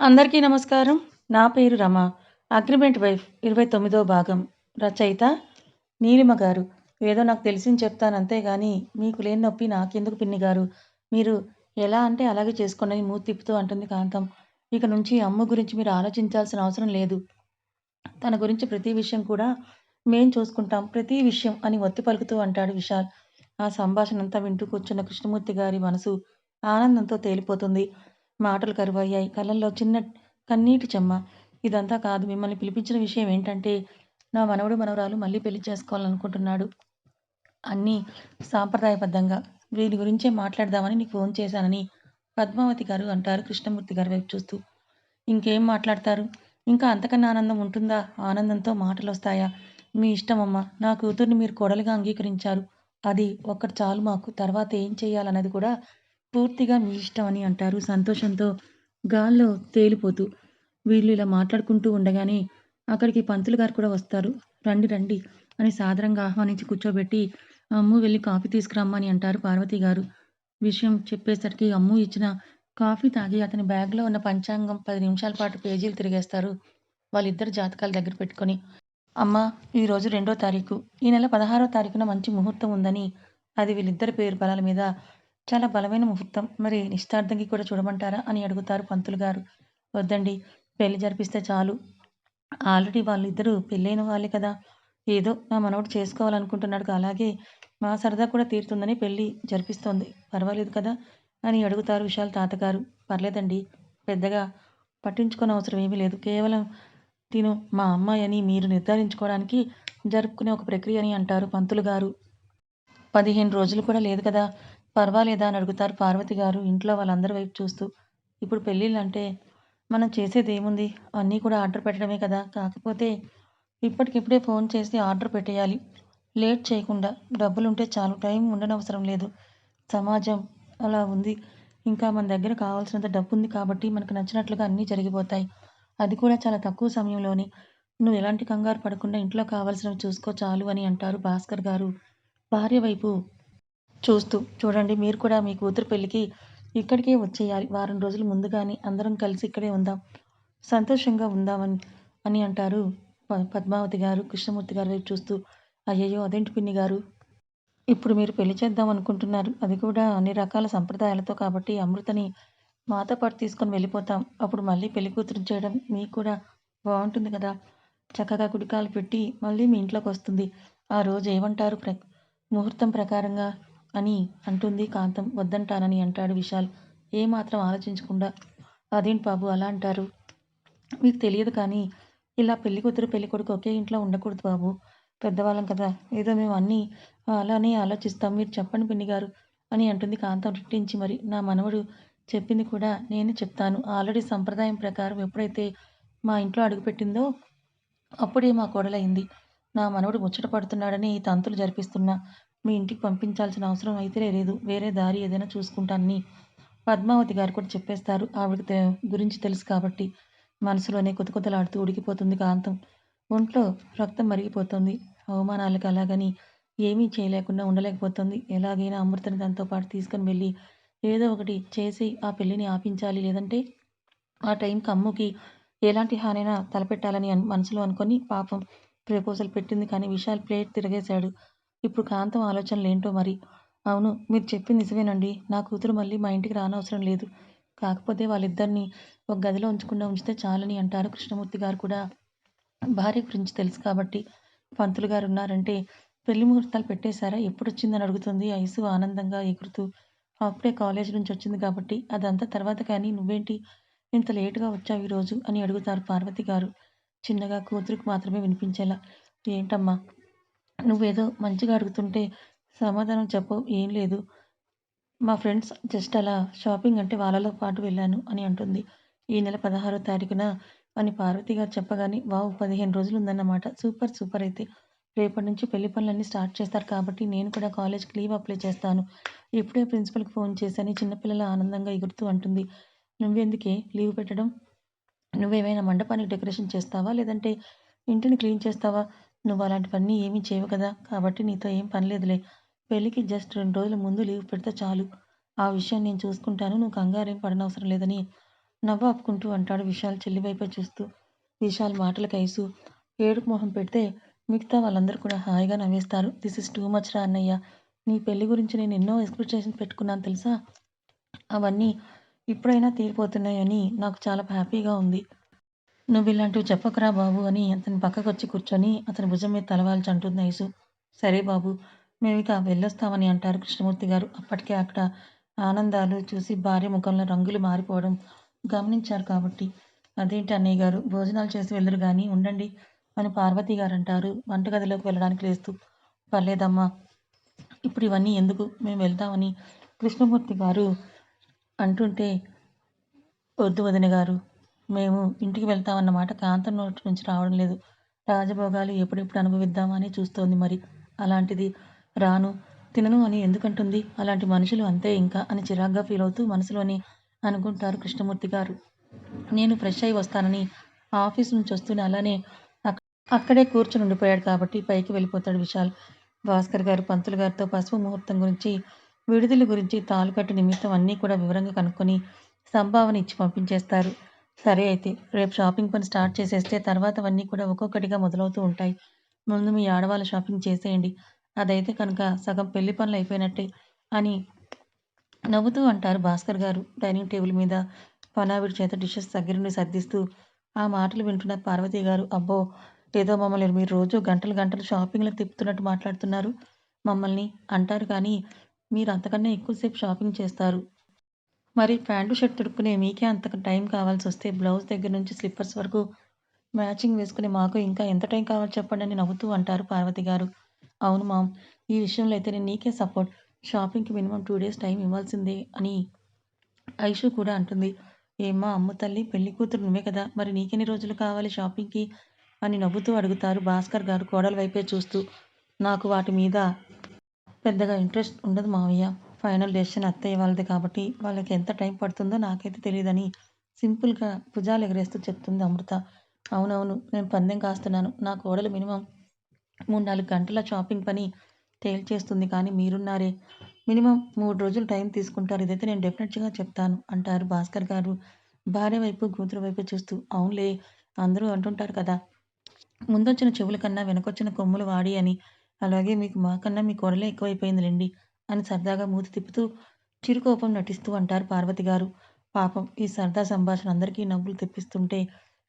అందరికీ నమస్కారం. నా పేరు రమ. అగ్రిమెంట్ వైఫ్ ఇరవై తొమ్మిదో భాగం. రచయిత నీలిమ గారు. ఏదో నాకు తెలిసింది చెప్తాను అంతేగాని మీకు లేని నొప్పి నాకెందుకు పిన్ని గారు? మీరు ఎలా అంటే అలాగే చేసుకోండి మూతి తిప్పుతూ అంటుంది కాంతం. ఇక నుంచి అమ్మ గురించి మీరు ఆలోచించాల్సిన అవసరం లేదు. తన గురించి ప్రతి విషయం కూడా మేం చూసుకుంటాం. ప్రతి విషయం అని ఒత్తి పలుకుతూ అంటాడు విశాల్. ఆ సంభాషణ అంతా వింటూ కూర్చున్న కృష్ణమూర్తి గారి మనసు ఆనందంతో తేలిపోతుంది. మాటలు కరువయ్యాయి. కళ్ళల్లో చిన్న కన్నీటి చెమ్మ. ఇదంతా కాదు మిమ్మల్ని పిలిపించిన విషయం ఏంటంటే నా మనవడు మనవరాలు మళ్ళీ పెళ్ళి చేసుకోవాలనుకుంటున్నాడు. అన్నీ సాంప్రదాయబద్ధంగా. వీరి గురించే మాట్లాడదామని నీకు ఫోన్ చేశానని పద్మావతి గారు అంటారు కృష్ణమూర్తి గారి వైపు చూస్తూ. ఇంకేం మాట్లాడతారు? ఇంకా అంతకన్నా ఆనందం ఉంటుందా? ఆనందంతో మాటలు వస్తాయా మీ ఇష్టమమ్మా నా కూతుర్ని మీరు కోడలుగా అంగీకరించారు. అది ఒక్కటి చాలు మాకు. తర్వాత ఏం చేయాలన్నది కూడా పూర్తిగా మీ ఇష్టం అని అంటారు. సంతోషంతో గాల్లో తేలిపోతూ వీళ్ళు ఇలా మాట్లాడుకుంటూ ఉండగానే అక్కడికి పంతులు గారు కూడా వస్తారు. రండి రండి అని సాదరంగా ఆహ్వానించి కూర్చోబెట్టి అమ్ము వెళ్ళి కాఫీ తీసుకురమ్మని అంటారు పార్వతి గారు. విషయం చెప్పేసరికి అమ్ము ఇచ్చిన కాఫీ తాగి అతని బ్యాగ్లో ఉన్న పంచాంగం పది నిమిషాల పాటు పేజీలు తిరిగేస్తారు. వాళ్ళిద్దరు జాతకాలు దగ్గర పెట్టుకొని అమ్మ ఈరోజు రెండో తారీఖు. ఈ నెల పదహారో తారీఖున మంచి ముహూర్తం ఉందని అది వీళ్ళిద్దరి పేరు బలాల మీద చాలా బలమైన ముహూర్తం. మరి నిశ్చార్థంకి కూడా చూడమంటారా అని అడుగుతారు పంతులు గారు. వద్దండి పెళ్ళి జరిపిస్తే చాలు. ఆల్రెడీ వాళ్ళిద్దరూ పెళ్ళైన వాళ్ళే కదా. ఏదో నా మనవడు చేసుకోవాలనుకుంటున్నాడు అలాగే మా సరదా కూడా తీరుతుందని పెళ్ళి జరిపిస్తోంది. పర్వాలేదు కదా అని అడుగుతారు విశాల్ తాతగారు. పర్లేదండి పెద్దగా పట్టించుకునే అవసరం ఏమీ లేదు. కేవలం తిను మా అమ్మాయి అని మీరు నిర్ధారించుకోవడానికి జరుపుకునే ఒక ప్రక్రియ అని అంటారు పంతులు గారు. పదిహేను రోజులు కూడా లేదు కదా. పర్వాలేదా అని అడుగుతారు పార్వతి గారు. ఇంట్లో వాళ్ళందరి వైపు చూస్తూ ఇప్పుడు పెళ్ళిళ్ళు అంటే మనం చేసేది ఏముంది? అన్నీ కూడా ఆర్డర్ పెట్టడమే కదా. కాకపోతే ఇప్పటికిప్పుడే ఫోన్ చేసి ఆర్డర్ పెట్టేయాలి. లేట్ చేయకుండా డబ్బులుంటే చాలు టైం ఉండనవసరం లేదు. సమాజం అలా ఉంది. ఇంకా మన దగ్గర కావాల్సినంత డబ్బు ఉంది కాబట్టి మనకు నచ్చినట్లుగా అన్నీ జరిగిపోతాయి. అది కూడా చాలా తక్కువ సమయంలోనే. నువ్వు ఎలాంటి కంగారు పడకుండా ఇంట్లో కావాల్సినవి చూసుకో చాలు అని అంటారు భాస్కర్ గారు. భార్య వైపు చూస్తూ చూడండి మీరు కూడా మీ కూతురు పెళ్ళికి ఇక్కడికే వచ్చేయాలి. వారం రోజులు ముందుగానే అందరం కలిసి ఇక్కడే ఉందాం. సంతోషంగా ఉందామని అని అంటారు పద్మావతి గారు కృష్ణమూర్తి గారి వైపు చూస్తూ అయ్యయ్యో అదేంటి పిన్ని గారు? ఇప్పుడు మీరు పెళ్ళి చేద్దాం అనుకుంటున్నారు. అది కూడా అన్ని రకాల సంప్రదాయాలతో కాబట్టి అమృతని మాతో పాటు తీసుకొని వెళ్ళిపోతాం. అప్పుడు మళ్ళీ పెళ్ళి కూతురు చేయడం మీకు కూడా బాగుంటుంది కదా? చక్కగా కుడికాలు పెట్టి మళ్ళీ మీ ఇంట్లోకి వస్తుంది. ఆ రోజు ఏమంటారు ప్ర ముహూర్తం ప్రకారంగా? అని అంటుంది కాంతం. వద్దంటానని అంటాడు విశాల్. ఏమాత్రం ఆలోచించకుండా అదేంటి బాబు అలా అంటారు? మీకు తెలియదు కానీ ఇలా పెళ్ళి కూతురు పెళ్ళి కొడుకు ఒకే ఇంట్లో ఉండకూడదు బాబు. పెద్దవాళ్ళం కదా. ఏదో మేము అన్నీ అలానే ఆలోచిస్తాం. మీరు చెప్పండి పిన్నిగారు అని అంటుంది కాంతం రెట్టించి మరి నా మనవడు చెప్పింది కూడా నేను చెప్తాను. ఆల్రెడీ సంప్రదాయం ప్రకారం ఎప్పుడైతే మా ఇంట్లో అడుగుపెట్టిందో అప్పుడే మా కోడలైంది నా మనవడు ముచ్చట పడుతున్నాడని ఈ తంతులు జరిపిస్తున్నా. మీ ఇంటికి పంపించాల్సిన అవసరం అయితే లేదు. వేరే దారి ఏదైనా చూసుకుంటానని పద్మావతి గారు కూడా చెప్పేస్తారు. ఆవిడ గురించి తెలుసు కాబట్టి మనసులోనే కొత్త కొత్తలాడుతూ ఉడికిపోతుంది కాంతం. ఒంట్లో రక్తం మరిగిపోతుంది. అవమానాలకు అలాగని ఏమీ చేయలేకుండా ఉండలేకపోతుంది. ఎలాగైనా అమృతని దాంతో పాటు తీసుకొని వెళ్ళి ఏదో ఒకటి చేసి ఆ పెళ్ళిని ఆపించాలి. లేదంటే ఆ టైంకి అమ్ముకి ఎలాంటి హానైనా తలపెట్టాలని మనసులో అనుకొని పాపం ప్రపోజల్ పెట్టింది కానీ విశాల్ ప్లేట్ తిరగేశాడు. ఇప్పుడు కాంతం ఆలోచనలు ఏంటో మరి? అవును మీరు చెప్పింది నిజమేనండి. నా కూతురు మళ్ళీ మా ఇంటికి రానవసరం లేదు. కాకపోతే వాళ్ళిద్దరిని ఒక గదిలో ఉంచకుండా ఉంచితే చాలని అంటారు కృష్ణమూర్తి గారు కూడా. భార్య గురించి తెలుసు కాబట్టి పంతులు గారు ఉన్నారంటే పెళ్ళి ముహూర్తాలు పెట్టేశారా? ఎప్పుడొచ్చిందని అడుగుతుంది. ఐసు ఆనందంగా ఎగురుతూ అప్పుడే కాలేజ్ నుంచి వచ్చింది కాబట్టి అదంతా తర్వాత కానీ నువ్వేంటి? ఇంత లేటుగా వచ్చావు ఈరోజు అని అడుగుతారు పార్వతి గారు. చిన్నగా కూతురికి మాత్రమే వినిపించేలా. ఏంటమ్మా? నువ్వేదో మంచిగా అడుగుతుంటే సమాధానం చెప్పవు ఏం లేదు. మా ఫ్రెండ్స్ జస్ట్ అలా షాపింగ్ అంటే వాళ్ళలో పాటు వెళ్ళాను అని అంటుంది. ఈ నెల పదహారో తారీఖున అని పార్వతి గారు చెప్పగానే వావ్ పదిహేను రోజులు ఉందన్నమాట సూపర్ సూపర్ అయితే. రేపటి నుంచి పెళ్ళి పనులన్నీ స్టార్ట్ చేస్తారు కాబట్టి నేను కూడా కాలేజ్కి లీవ్ అప్లై చేస్తాను. ఇప్పుడే ప్రిన్సిపల్కి ఫోన్ చేశాను. చిన్నపిల్లల ఆనందంగా ఎగురుతూ అంటుంది. నువ్వెందుకే? లీవ్ పెట్టడం? నువ్వేమైనా మండపానికి డెకరేషన్ చేస్తావా? లేదంటే ఇంటిని క్లీన్ చేస్తావా? నువ్వు అలాంటివన్నీ ఏమీ చేయవు కదా కాబట్టి నీతో ఏం పనిలేదులే పెళ్ళికి జస్ట్ రెండు రోజుల ముందు లీవ్ పెడితే చాలు ఆ విషయం నేను చూసుకుంటాను నువ్వు కంగారేం పడనవసరం లేదని నవ్వు ఆపుకుంటూ అంటాడు విశాల్ చెల్లి వైపే చూస్తూ. విశాల్ మాటలకు కైసు ఏడుపు మొహం పెడితే మిగతా వాళ్ళందరూ కూడా హాయిగా నవ్వేస్తారు. దిస్ ఇస్ టూ మచ్ రా అన్నయ్య. నీ పెళ్ళి గురించి నేను ఎన్నో ఎక్స్‌పెక్టేషన్స్ పెట్టుకున్నాను తెలుసా? అవన్నీ ఇప్పుడైనా తీరిపోతున్నాయని నాకు చాలా హ్యాపీగా ఉంది. నువ్విలాంటివి చెప్పకురా బాబు అని అతని పక్కకొచ్చి కూర్చొని అతని భుజం మీద తలవాల్చి అంటుంది ఐసు. సరే బాబు మేమిక వెళ్ళొస్తామని అంటారు కృష్ణమూర్తి గారు. అప్పటికే అక్కడ ఆనందాలు చూసి భార్య ముఖంలో రంగులు మారిపోవడం గమనించారు కాబట్టి. అదేంటి అన్నయ్య గారు భోజనాలు చేసి వెళ్ళరు కానీ ఉండండి అని పార్వతి గారంటారు వంటగదిలోకి వెళ్ళడానికి లేస్తూ. పర్లేదమ్మా ఇప్పుడు ఇవన్నీ ఎందుకు మేము వెళ్తామని కృష్ణమూర్తి గారు అంటుంటే వద్దు వదిన గారు మేము ఇంటికి వెళ్తామన్నమాట కాంతం నోటి నుంచి రావడం లేదు. రాజభోగాలు ఎప్పుడెప్పుడు అనుభవిద్దామని చూస్తోంది మరి. అలాంటిది రాను, తినను అని ఎందుకంటుంది? అలాంటి మనుషులు అంతే ఇంకా అని చిరాగ్గా ఫీల్ అవుతూ మనసులోనే అనుకుంటారు కృష్ణమూర్తి గారు. నేను ఫ్రెష్ అయి వస్తానని ఆఫీస్ నుంచి వస్తూనే అలానే అక్కడే కూర్చుని ఉండిపోయాడు కాబట్టి పైకి వెళ్ళిపోతాడు విశాల్. భాస్కర్ గారు పంతులు గారితో పసుపు ముహూర్తం గురించి, విడుదల గురించి, తాలుకట్టు నిమిత్తం అన్నీ కూడా వివరంగా కనుక్కొని సంభావన ఇచ్చి పంపించేస్తారు. సరే అయితే రేపు షాపింగ్ పని స్టార్ట్ చేసేస్తే తర్వాతవన్నీ కూడా ఒక్కొక్కటిగా మొదలవుతూ ఉంటాయి. ముందు మీ ఆడవాళ్ళ షాపింగ్ చేసేయండి. అదైతే కనుక సగం పెళ్ళి పనులు అయిపోయినట్టే అని నవ్వుతూ అంటారు భాస్కర్ గారు డైనింగ్ టేబుల్ మీద పనావిడి చేత డిషెస్ దగ్గరుండి సర్దిస్తూ. ఆ మాటలు వింటున్న పార్వతి గారు అబ్బో! ఏదో మమ్మల్ని మీరు రోజు గంటలు గంటలు షాపింగ్లో తిప్పుతున్నట్టు మాట్లాడుతున్నారు. మమ్మల్ని అంటారు కానీ మీరు అంతకన్నా ఎక్కువసేపు షాపింగ్ చేస్తారు. మరి ప్యాంటు, షర్ట్ తొడుక్కునే మీకే అంత టైం కావాల్సి వస్తే బ్లౌజ్ దగ్గర నుంచి స్లిప్పర్స్ వరకు మ్యాచింగ్ వేసుకునే మాకు ఇంకా ఎంత టైం కావాలి చెప్పండి అని నవ్వుతూ అంటారు పార్వతి గారు. అవును మామ్. ఈ విషయంలో అయితే నేను నీకే సపోర్ట్. షాపింగ్‌కి మినిమమ్ టూ డేస్ టైం ఇవ్వాల్సిందే అని ఐషు కూడా అంటుంది. ఏమ్మా అమ్మ తల్లి పెళ్ళి కూతురు నువ్వే కదా! మరి నీకెన్ని రోజులు కావాలి షాపింగ్‌కి? అని నవ్వుతూ అడుగుతారు భాస్కర్ గారు కోడల వైపే చూస్తూ. నాకు వాటి మీద పెద్దగా ఇంట్రెస్ట్ ఉండదు మావయ్య. ఫైనల్ డెసిషన్ అత్తయ్య వాళ్ళది కాబట్టి వాళ్ళకి ఎంత టైం పడుతుందో నాకైతే తెలియదని సింపుల్‌గా భుజాలెగరేస్తూ చెప్తుంది అమృత. అవునవును. నేను పందెం కాస్తున్నాను. నా కోడలు మినిమమ్ మూడు నాలుగు గంటల షాపింగ్ పని తేల్చేస్తుంది కానీ మీరున్నారే మినిమం మూడు రోజులు టైం తీసుకుంటారు. ఇదైతే నేను డెఫినెట్‌గా చెప్తాను అంటారు భాస్కర్ గారు భార్య వైపు, కూతురు వైపు చూస్తూ. అవునులే అందరూ అంటుంటారు కదా! ముందొచ్చిన చెవుల కన్నా వెనకొచ్చిన కొమ్ములు వాడి అని. అలాగే మీకు మాకన్నా మీ కోడలే ఎక్కువైపోయిందిలెండి అని సరదాగా మూతి తిప్పుతూ చిరుకోపం నటిస్తూ అంటారు పార్వతి గారు. పాపం ఈ సరదా సంభాషణ అందరికీ నవ్వులు తెప్పిస్తుంటే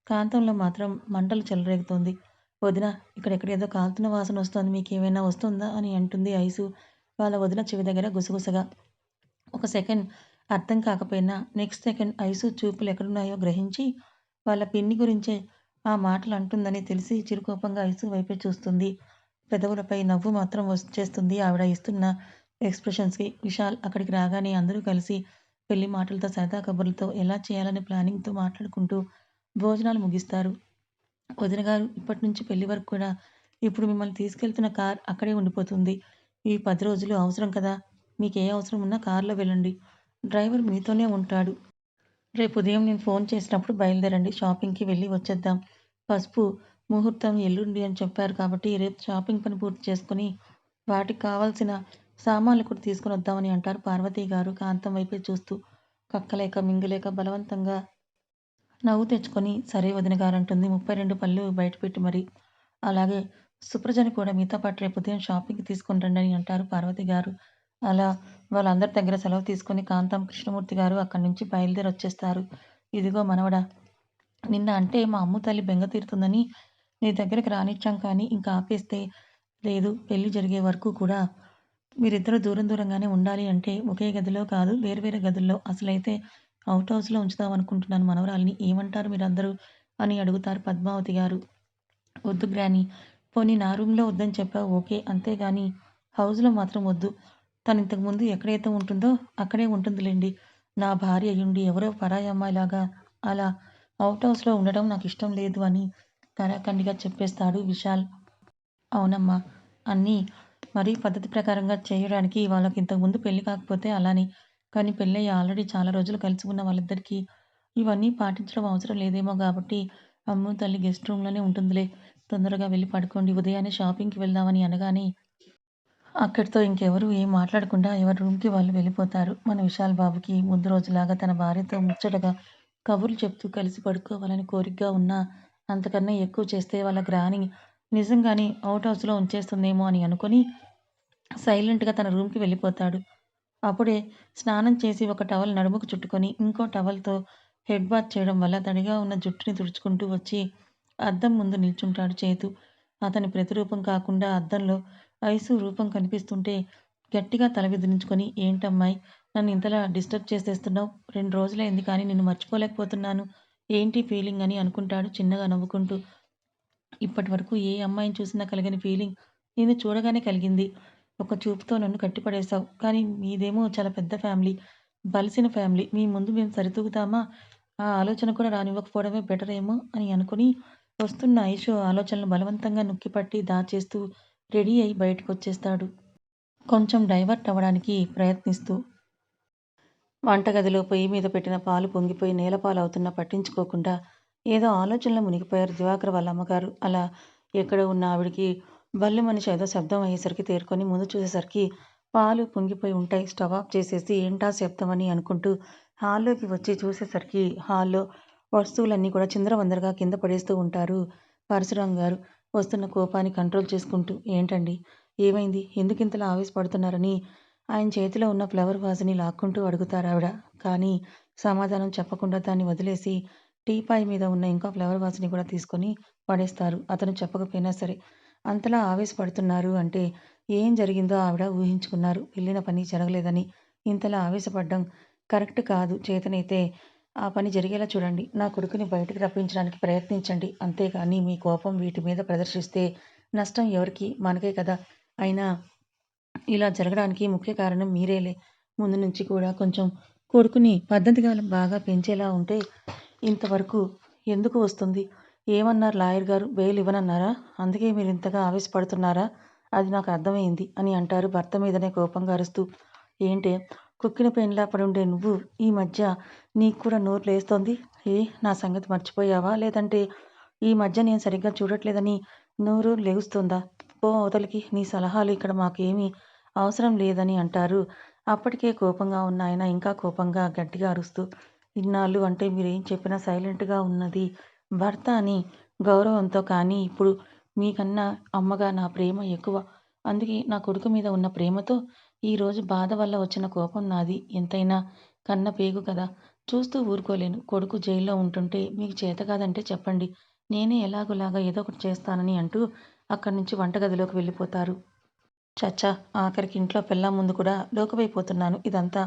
కాంతంలో మాత్రం మంటలు చెలరేగుతోంది. వదిన ఇక్కడెక్కడ ఏదో కాలుతున్న వాసన వస్తుంది మీకేమైనా వస్తుందా? అని అంటుంది ఐసు వాళ్ళ వదిన చెవి దగ్గర గుసగుసగా. ఒక సెకండ్ అర్థం కాకపోయినా నెక్స్ట్ సెకండ్ ఐసు చూపులు ఎక్కడున్నాయో గ్రహించి వాళ్ళ పిన్ని గురించే ఆ మాటలు అంటుందని తెలిసి చిరుకోపంగా ఐసు వైపే చూస్తుంది. పెదవులపై నవ్వు మాత్రం వచ్చేస్తుంది ఆవిడ ఇస్తున్న ఎక్స్‌ప్రెషన్స్‌కి. విశాల్ అక్కడికి రాగానే అందరూ కలిసి పెళ్ళి మాటలతో, సరదా కబుర్లతో ఎలా చేయాలనే ప్లానింగ్‌తో మాట్లాడుకుంటూ భోజనాలు ముగిస్తారు. వదిన గారు ఇప్పటినుంచి పెళ్ళి వరకు కూడా ఇప్పుడు మిమ్మల్ని తీసుకెళ్తున్న కార్ అక్కడే ఉండిపోతుంది. ఈ పది రోజులు అవసరం కదా! మీకే అవసరం ఉన్నా కార్‌లో వెళ్ళండి. డ్రైవర్ మీతోనే ఉంటాడు. రేపు ఉదయం నేను ఫోన్ చేసినప్పుడు బయలుదేరండి. షాపింగ్‌కి వెళ్ళి వచ్చేద్దాం. పసుపు ముహూర్తం ఎల్లుండి అని చెప్పారు కాబట్టి రేపు షాపింగ్ పని పూర్తి చేసుకొని వాటికి కావాల్సిన సామాన్లు కూడా తీసుకొనొద్దామని అంటారు పార్వతి గారు కాంతం వైపే చూస్తూ. కక్కలేక మింగలేక బలవంతంగా నవ్వు తెచ్చుకొని సరే వదిన గారంటుంది ముప్పై రెండు పళ్ళు బయటపెట్టి మరి. అలాగే సుప్రజని కూడా మీతో పాటు రేపు ఉదయం షాపింగ్‌కి తీసుకుని రండి అని అంటారు పార్వతి గారు. అలా వాళ్ళందరి దగ్గర సెలవు తీసుకొని కాంతం, కృష్ణమూర్తి గారు అక్కడి నుంచి బయలుదేరి వచ్చేస్తారు ఇదిగో మనవడా! నిన్న అంటే మా అమ్ము తల్లి బెంగ తీరుతుందని నీ దగ్గరికి రానిచ్చాం కానీ ఇంకా ఆపేస్తే లేదు పెళ్ళి జరిగే వరకు కూడా మీరిద్దరూ దూరం దూరంగానే ఉండాలి అంటే ఒకే గదిలో కాదు వేర్వేరే గదుల్లో అసలైతే అవుట్ హౌస్‌లో ఉంచుదామనుకుంటున్నాను మనవరాలిని. ఏమంటారు మీరందరూ? అని అడుగుతారు పద్మావతి గారు. వద్దు గ్రాని పోనీ నా రూమ్‌లో వద్దని చెప్పావు ఓకే. అంతేగాని హౌస్‌లో మాత్రం వద్దు. తను ఇంతకుముందు ఎక్కడైతే ఉంటుందో అక్కడే ఉంటుందిలెండి. నా భార్య అయ్యుండి ఎవరో పరాయి అమ్మాయిలాగా అలా అవుట్ హౌస్‌లో ఉండడం నాకు ఇష్టం లేదు అని కరాఖండిగా చెప్పేస్తాడు విశాల్. అవునమ్మా! అన్నీ మరీ పద్ధతి ప్రకారంగా చేయడానికి వాళ్ళకి ఇంతకుముందు పెళ్ళి కాకపోతే అలానే. కానీ పెళ్ళయ్య ఆల్రెడీ చాలా రోజులు కలిసి ఉన్న వాళ్ళిద్దరికీ ఇవన్నీ పాటించడం అవసరం లేదేమో కాబట్టి అమ్ము తల్లి గెస్ట్ రూమ్‌లోనే ఉంటుందిలే. తొందరగా వెళ్ళి పడుకోండి. ఉదయాన్నే షాపింగ్‌కి వెళ్దామని అనగానే అక్కడితో ఇంకెవరు ఏం మాట్లాడకుండా ఎవరి రూమ్‌కి వాళ్ళు వెళ్ళిపోతారు. మన విశాల్ బాబుకి ముందు రోజులాగా తన భార్యతో ముచ్చటగా కబుర్లు చెప్తూ కలిసి పడుకోవాలని కోరికగా ఉన్నా అంతకన్నా ఎక్కువ చేస్తే వాళ్ళ గ్రాని నిజంగానే అవుట్ హౌస్‌లో ఉంచేస్తుందేమో అని అనుకుని సైలెంట్‌గా తన రూమ్‌కి వెళ్ళిపోతాడు. అప్పుడే స్నానం చేసి ఒక టవల్ నడుముకు చుట్టుకొని, ఇంకో టవల్‌తో హెడ్ బాత్ చేయడం వల్ల తడిగా ఉన్న జుట్టుని తుడుచుకుంటూ వచ్చి అద్దం ముందు నిల్చుంటాడు చేతు. అతని ప్రతిరూపం కాకుండా అద్దంలో ఐసు రూపం కనిపిస్తుంటే గట్టిగా తల విదిలించుకొని ఏంటమ్మాయి నన్ను ఇంతలా డిస్టర్బ్ చేసేస్తున్నావు? రెండు రోజులైంది కానీ నిన్ను మర్చిపోలేకపోతున్నాను. ఏంటి ఫీలింగ్ అని అనుకుంటాడు చిన్నగా నవ్వుకుంటూ. ఇప్పటివరకు ఏ అమ్మాయిని చూసినా కలిగిన ఫీలింగ్ నిన్ను చూడగానే కలిగింది. ఒక చూపుతో నన్ను కట్టిపడేశావు. కానీ మీదేమో చాలా పెద్ద ఫ్యామిలీ. బలిసిన ఫ్యామిలీ. మీ ముందు మేము సరితూగుతామా? ఆ ఆలోచన కూడా రానివ్వకపోవడమే బెటరేమో అని అనుకుని వస్తున్న ఐషు ఆలోచనలు బలవంతంగా నొక్కిపట్టి దాచేస్తూ రెడీ అయి బయటకొచ్చేస్తాడు. కొంచెం డైవర్ట్ అవ్వడానికి ప్రయత్నిస్తూ. వంటగదిలో పొయ్యి మీద పెట్టిన పాలు పొంగిపోయి నేలపాలు అవుతున్నా పట్టించుకోకుండా ఏదో ఆలోచనలో మునిగిపోయారు దివాకర్ వాళ్ళ అమ్మగారు. అలా ఎక్కడ ఉన్న ఆవిడకి మనిషి ఏదో శబ్దం అయ్యేసరికి తేరుకొని ముందు చూసేసరికి పాలు పొంగిపోయి ఉంటాయి. స్టవ్ ఆఫ్ చేసేసి ఏంటా శబ్దం అని అనుకుంటూ హాల్లోకి వచ్చి చూసేసరికి హాల్లో వస్తువులన్నీ కూడా చిందరవందరగా కింద పడేస్తూ ఉంటారు పరశురాం గారు. వస్తున్న కోపాన్ని కంట్రోల్ చేసుకుంటూ ఏంటండి ఏమైంది? ఎందుకింతలా ఆవేశపడుతున్నారని ఆయన చేతిలో ఉన్న ఫ్లవర్ వాజ్ని లాక్కుంటూ అడుగుతారు ఆవిడ కానీ సమాధానం చెప్పకుండా దాన్ని వదిలేసి టీపాయ్ మీద ఉన్న ఇంకో ఫ్లవర్ వాస్ని కూడా తీసుకొని పడేస్తారు. అతను చెప్పకపోయినా సరే. అంతలా ఆవేశపడుతున్నారు అంటే ఏం జరిగిందో ఆవిడ ఊహించుకున్నారు. వెళ్ళిన పని జరగలేదని. ఇంతలా ఆవేశపడ్డం కరెక్ట్ కాదు చేతనైతే ఆ పని జరిగేలా చూడండి. నా కొడుకుని బయటకు రప్పించడానికి ప్రయత్నించండి. అంతేగాని మీ కోపం వీటి మీద ప్రదర్శిస్తే నష్టం ఎవరికి? మనకే కదా! అయినా ఇలా జరగడానికి ముఖ్య కారణం మీరేలే. ముందు నుంచి కూడా కొంచెం కొడుకుని పద్ధతిగా బాగా పెంచేలా ఉంటే ఇంతవరకు ఎందుకు వస్తుంది? ఏమన్నారు లాయర్ గారు? బెయిల్ ఇవ్వనన్నారా? అందుకే మీరు ఇంతగా ఆవేశపడుతున్నారా? అది నాకు అర్థమైంది అని అంటారు భర్త మీదనే కోపంగా అరుస్తూ. ఏంటే కుక్కిన పెండ్లా పడుండే నువ్వు ఈ మధ్య నీకు కూడా నోరు లేస్తోంది. ఏ నా సంగతి మర్చిపోయావా? లేదంటే ఈ మధ్య నేను సరిగ్గా చూడట్లేదని నోరు లెగుస్తుందా పో అవతలికి. నీ సలహాలు ఇక్కడ మాకు అవసరం లేదని అంటారు అప్పటికే కోపంగా ఉన్న ఆయన ఇంకా కోపంగా గట్టిగా అరుస్తూ. ఇన్నాళ్ళు అంటే మీరేం చెప్పినా సైలెంట్‌గా ఉన్నది భర్త అని గౌరవంతో కానీ ఇప్పుడు మీకన్నా అమ్మగా నా ప్రేమ ఎక్కువ. అందుకే నా కొడుకు మీద ఉన్న ప్రేమతో ఈరోజు బాధ వల్ల వచ్చిన కోపం నాది. ఎంతైనా కన్న పేగు కదా! చూస్తూ ఊరుకోలేను. కొడుకు జైల్లో ఉంటుంటే మీకు చేత కాదంటే చెప్పండి. నేనే ఎలాగోలాగా ఏదో ఒకటి చేస్తానని అంటూ అక్కడి నుంచి వంటగదిలోకి వెళ్ళిపోతారు. చచ్చా ఆఖరికి ఇంట్లో పిల్ల ముందు కూడా లోకమైపోతున్నాను ఇదంతా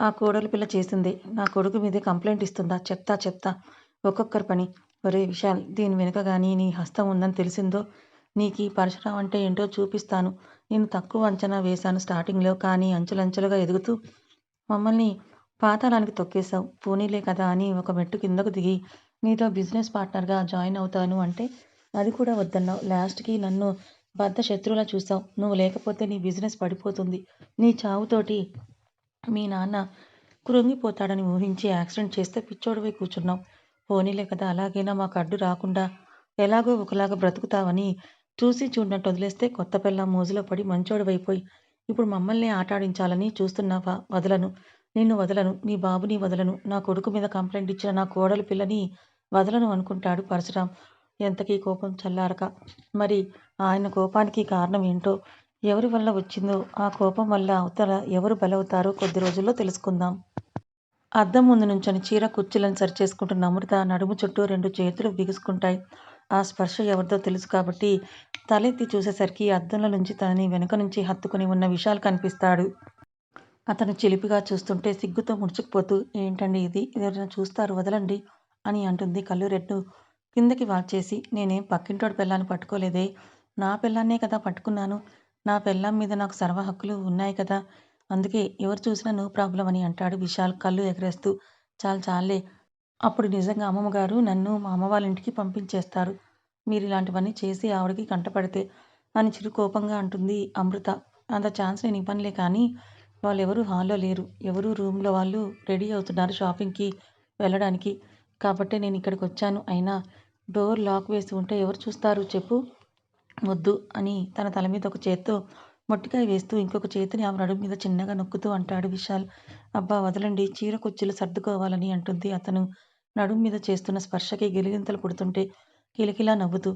ఆ కోడలు పిల్ల చేసిందే. నా కొడుకు మీదే కంప్లైంట్ ఇస్తుందా? చెప్తా చెప్తా ఒక్కొక్కరి పని. ఒరేయ్ విశాల్ దీని వెనుక గానీ నీ హస్తం ఉందని తెలిసిందో నీకీ పరశురాం అంటే ఏంటో చూపిస్తాను. నిన్ను తక్కువ అంచనా వేశాను స్టార్టింగ్‌లో. కానీ అంచెలంచెలుగా ఎదుగుతూ మమ్మల్ని పాతాళానికి తొక్కేశావు. పోనీలే కదా అని ఒక మెట్టు కిందకు దిగి నీతో బిజినెస్ పార్ట్నర్‌గా జాయిన్ అవుతాను అంటే అది కూడా వద్దన్నావు. లాస్ట్‌కి నన్ను బద్ధ శత్రువులా చూసావు నువ్వు లేకపోతే నీ బిజినెస్ పడిపోతుంది. నీ చావుతోటి మీ నాన్న కృంగిపోతాడని ఊహించి యాక్సిడెంట్ చేస్తే పిచ్చోడివై కూర్చున్నావు. పోనీలే కదా అలాగైనా మాకు అడ్డు రాకుండా ఎలాగో ఒకలాగా బ్రతుకుతావని చూసి చూడనట్టు వదిలేస్తే కొత్త పిల్ల మోజులో పడి మంచోడివైపోయి ఇప్పుడు మమ్మల్ని ఆటాడించాలని చూస్తున్నావా? వదలను. నిన్ను వదలను. నీ బాబుని వదలను. నా కొడుకు మీద కంప్లైంట్ ఇచ్చిన నా కోడలు పిల్లని వదలను అనుకుంటాడు పరశురాం ఎంతకీ కోపం చల్లారక. మరి ఆయన కోపానికి కారణం ఏంటో, ఎవరి వల్ల వచ్చిందో ఆ కోపం వల్ల అవతల ఎవరు బలవుతారో కొద్ది రోజుల్లో తెలుసుకుందాం. అద్దం ముందు నుంచొని చీర కుర్చీలను సరిచేసుకుంటున్న అమృత నడుము చుట్టూ రెండు చేతులు బిగుసుకుంటాయి. ఆ స్పర్శ ఎవరిదో తెలుసు కాబట్టి తలెత్తి చూసేసరికి అద్దంలో నుంచి తనని వెనుక నుంచి హత్తుకుని ఉన్న విశాల్ కనిపిస్తాడు. అతను చిలిపిగా చూస్తుంటే సిగ్గుతో ముడుచుకుపోతూ ఏంటండి ఇది? ఎవరైనా చూస్తారు వదలండి అని అంటుంది కళ్ళు రెండు కిందకి వాల్చేసి. నేనేం పక్కింటోడి పెళ్ళాన్ని పట్టుకోలేదే. నా పెళ్ళాన్నే కదా పట్టుకున్నాను. నా పెళ్ళాం మీద నాకు సర్వ హక్కులు ఉన్నాయి కదా! అందుకే ఎవరు చూసినా నో ప్రాబ్లం అని అంటాడు విశాల్ కళ్ళు ఎగరేస్తూ. చాలు చాలే అప్పుడు నిజంగా అమ్మమ్మగారు నన్ను మా అమ్మ వాళ్ళ ఇంటికి పంపించేస్తారు. మీరు ఇలాంటివన్నీ చేసి ఆవిడకి కంటపడితే అని చిరు కోపంగా అంటుంది అమృత. అంత ఛాన్స్ నేను ఇవ్వనులే కానీ వాళ్ళెవరూ హాల్లో లేరు. ఎవరు రూమ్‌లో వాళ్ళు రెడీ అవుతున్నారు షాపింగ్‌కి వెళ్ళడానికి. కాబట్టి నేను ఇక్కడికి వచ్చాను అయినా డోర్ లాక్ వేసి ఉంటే ఎవరు చూస్తారు చెప్పు? వద్దు అని తన తల మీద ఒక చేత్తో మొట్టికాయ వేస్తూ ఇంకొక చేతిని ఆమె నడుము మీద చిన్నగా నొక్కుతూ అంటాడు విశాల్. అబ్బా వదలండి. చీర కుచ్చులు సర్దుకోవాలని అంటుంది అతను. నడుము మీద చేస్తున్న స్పర్శకి గిలిగింతలు పుడుతుంటే కిలకిలా నవ్వుతూ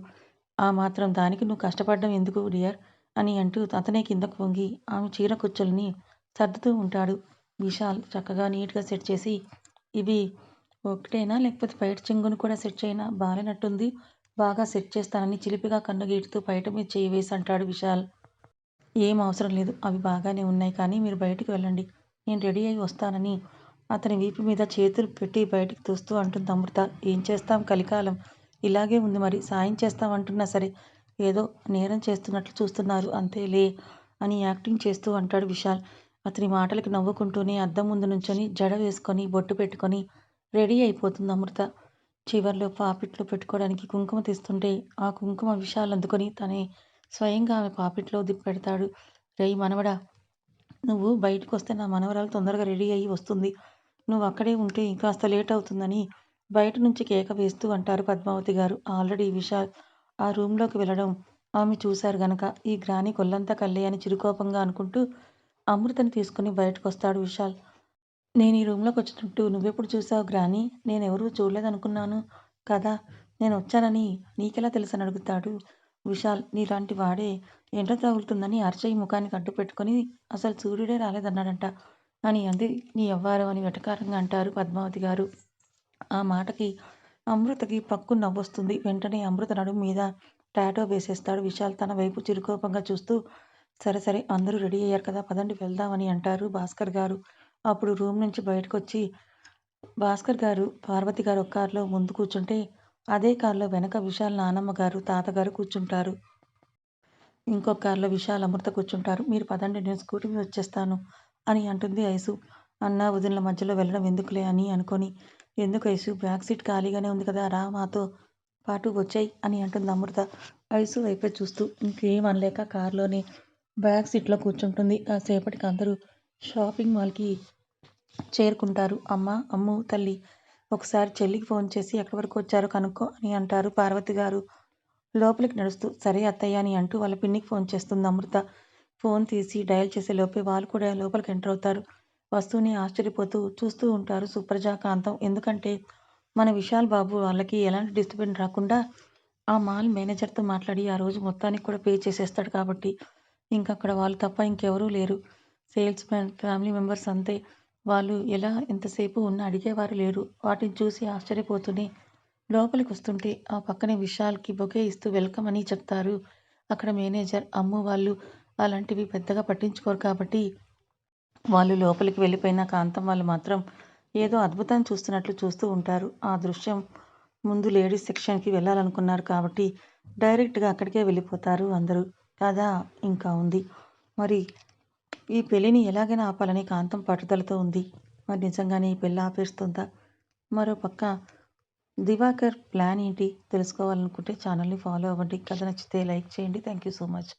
ఆ మాత్రం దానికి నువ్వు కష్టపడడం ఎందుకు డియర్? అని అంటూ అతనే కిందకు పొంగి ఆమె చీర కుచ్చుల్ని సర్దుతూ ఉంటాడు. విశాల్ చక్కగా నీట్గా సెట్ చేసి ఇవి ఒకటేనా లేకపోతే బయట చెంగును కూడా సెట్ చేయనా? బాలేనట్టుంది. బాగా సెట్ చేస్తానని చిలిపిగా కన్ను గీటుతూ బయట మీద చేయి వేసి అంటాడు విశాల్. ఏం అవసరం లేదు అవి బాగానే ఉన్నాయి కానీ మీరు బయటికి వెళ్ళండి. నేను రెడీ అయి వస్తానని అతని వీపు మీద చేతులు పెట్టి బయటికి తోస్తూ అంటుంది అమృత. ఏం చేస్తాం కలికాలం? ఇలాగే ఉంది మరి సాయం చేస్తాం అంటున్నా సరే ఏదో నేరం చేస్తున్నట్లు చూస్తున్నారు అంతేలే అని యాక్టింగ్ చేస్తూ అంటాడు విశాల్. అతని మాటలకు నవ్వుకుంటూనే అద్దం ముందు నుంచొని జడ వేసుకొని బొట్టు పెట్టుకొని రెడీ అయిపోతుంది అమృత. చివర్లో పాపిట్లో పెట్టుకోవడానికి కుంకుమ తీస్తుంటే ఆ కుంకుమ విశాల్ అందుకొని తనే స్వయంగా ఆమె పాపిట్లో దిప్పి పెడతాడు రేయ్ మనవడా నువ్వు బయటకు వస్తే నా మనవరాలు తొందరగా రెడీ అయ్యి వస్తుంది. నువ్వు అక్కడే ఉంటే ఇంకాస్త లేట్ అవుతుందని బయట నుంచి కేక వేస్తూ అంటారు పద్మావతి గారు. ఆల్రెడీ విశాల్ ఆ రూమ్లోకి వెళ్ళడం ఆమె చూశారు గనక. ఈ గ్రాని కొల్లంతా కల్లే అని చిరుకోపంగా అనుకుంటూ అమృతని తీసుకుని బయటకు వస్తాడు విశాల్. నేను ఈ రూమ్లోకి వచ్చినట్టు నువ్వెప్పుడు చూసావు గ్రాని? నేను ఎవరూ చూడలేదనుకున్నాను కదా. నేను వచ్చానని నీకెలా తెలుసని అడుగుతాడు విశాల్. నీలాంటి వాడే ఎండ తగులుతుందని అరచేయి ముఖానికి అడ్డు పెట్టుకొని అసలు సూర్యుడే రాలేదన్నాడంట. అని అంది. నీ ఎవ్వారు అని వెటకారంగా అంటారు పద్మావతి గారు. ఆ మాటకి అమృతకి పక్కు నవ్వొస్తుంది. వెంటనే అమృత నడుము మీద టాటో వేసేస్తాడు విశాల్. తన వైపు చిరుకోపంగా చూస్తూ సరే సరే అందరూ రెడీ అయ్యారు కదా పదండి వెళ్దామని అంటారు భాస్కర్ గారు. అప్పుడు రూమ్ నుంచి బయటకు వచ్చి భాస్కర్ గారు పార్వతి గారు ఒక కారులో ముందు కూర్చుంటే అదే కారులో వెనక విశాల్ నానమ్మ గారు తాతగారు కూర్చుంటారు. ఇంకొక కారులో విశాల్ అమృత కూర్చుంటారు. మీరు పదండి నేను స్కూటీ మీద వచ్చేస్తాను అని అంటుంది ఐసు. అన్న వదినల మధ్యలో వెళ్ళడం ఎందుకులే అని అనుకొని ఎందుకు ఐసు బ్యాక్ సీట్ ఖాళీగానే ఉంది కదా రా మాతో పాటు వచ్చాయి అని అంటుంది అమృత. ఐసు వైపే చూస్తూ ఇంకేం అనలేక కారులోనే బ్యాక్ సీట్లో కూర్చుంటుంది. కాసేపటికి అందరూ షాపింగ్ మాల్కి చేరుకుంటారు. అమ్మ అమ్ము తల్లి ఒకసారి చెల్లికి ఫోన్ చేసి ఎక్కడి వరకు వచ్చారో కనుక్కో అని అంటారు పార్వతి గారు. లోపలికి నడుస్తూ సరే అత్తయ్య అని అంటూ వాళ్ళ పిన్నికి ఫోన్ చేస్తుంది అమృత. ఫోన్ తీసి డయల్ చేసే లోపే వాళ్ళు కూడా లోపలికి ఎంటర్ అవుతారు. వస్తూనే ఆశ్చర్యపోతూ చూస్తూ ఉంటారు సుప్రజ కాంతం ఎందుకంటే మన విశాల్ బాబు వాళ్ళకి ఎలాంటి డిస్టర్బెన్స్ రాకుండా ఆ మాల్ మేనేజర్తో మాట్లాడి ఆ రోజు మొత్తానికి కూడా పే చేసేస్తాడు కాబట్టి ఇంకక్కడ అక్కడ వాళ్ళు తప్ప ఇంకెవరూ లేరు. సేల్స్ మ్యాన్ ఫ్యామిలీ మెంబర్స్ అంతే. వాళ్ళు ఎలా ఎంతసేపు ఉన్న అడిగేవారు లేరు. వాటిని చూసి ఆశ్చర్యపోతూనే లోపలికి వస్తుంటే ఆ పక్కనే విశాల్కి బొకే ఇస్తూ వెల్కమ్ అని చెప్తారు. అక్కడ మేనేజర్ అమ్ము వాళ్ళు అలాంటివి పెద్దగా పట్టించుకోరు కాబట్టి వాళ్ళు లోపలికి వెళ్ళిపోయిన కాంతం వాళ్ళు మాత్రం ఏదో అద్భుతం చూస్తున్నట్లు చూస్తూ ఉంటారు. ఆ దృశ్యం ముందు లేడీస్ సెక్షన్కి వెళ్ళాలనుకున్నారు కాబట్టి డైరెక్ట్గా అక్కడికే వెళ్ళిపోతారు అందరూ. కథ ఇంకా ఉంది. మరి ఈ పెళ్ళిని ఎలాగైనా ఆపాలని కాంతం పట్టుదలతో ఉంది. మరి నిజంగానే ఈ పెళ్ళి ఆపేస్తుందా? మరో పక్క దివాకర్ ప్లాన్ ఏంటి? తెలుసుకోవాలనుకుంటే ఛానల్ని ఫాలో అవ్వండి. కథ నచ్చితే లైక్ చేయండి. Thank you so much.